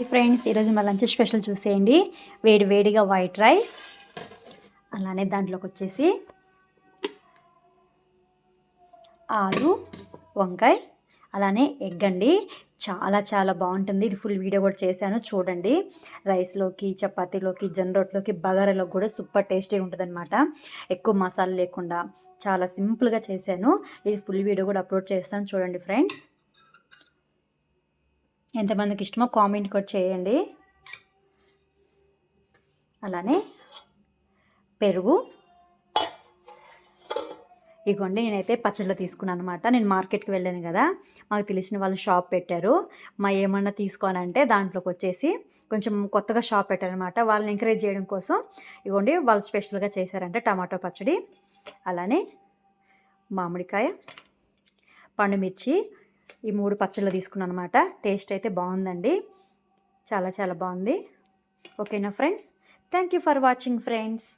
Friends ఈరోజు మా lunch special చూసేయండి. వేడి వేడిగా వైట్ రైస్ అలానే దాంట్లోకి వచ్చేసి ఆలు వంకాయ అలానే ఎగ్ అండి. చాలా చాలా బాగుంటుంది. ఇది ఫుల్ వీడియో కూడా చేశాను. చూడండి. రైస్లోకి చపాతీలోకి జనరోట్లోకి రొట్టెలోకి బగారాలోకి కూడా సూపర్ టేస్టీ ఉంటుంది అనమాట ఎక్కువ మసాలా లేకుండా చాలా సింపుల్గా చేశాను. ఇది ఫుల్ వీడియో కూడా అప్లోడ్ చేస్తాను. చూడండి ఫ్రెండ్స్ ఎంతమందికి ఇష్టమో కామెంట్ కూడా చేయండి. అలానే పెరుగు. ఇగోండి నేనైతే పచ్చళ్ళు తీసుకున్నాను అనమాట నేను మార్కెట్కి వెళ్ళాను కదా మాకు తెలిసిన వాళ్ళు షాప్ పెట్టారు. మా ఏమన్నా తీసుకోవాలంటే దాంట్లోకి వచ్చేసి కొంచెం కొత్తగా షాప్ పెట్టారనమాట వాళ్ళని ఎంకరేజ్ చేయడం కోసం ఇగోండి వాళ్ళు స్పెషల్గా చేశారంటే టమాటో పచ్చడి అలానే మామిడికాయ పండుమిర్చి ఈ మూడు పచ్చళ్ళు తీసుకున్నాను అనమాట టేస్ట్ అయితే బాగుందండి. చాలా చాలా బాగుంది. ఓకేనా friends? Thank you for watching friends.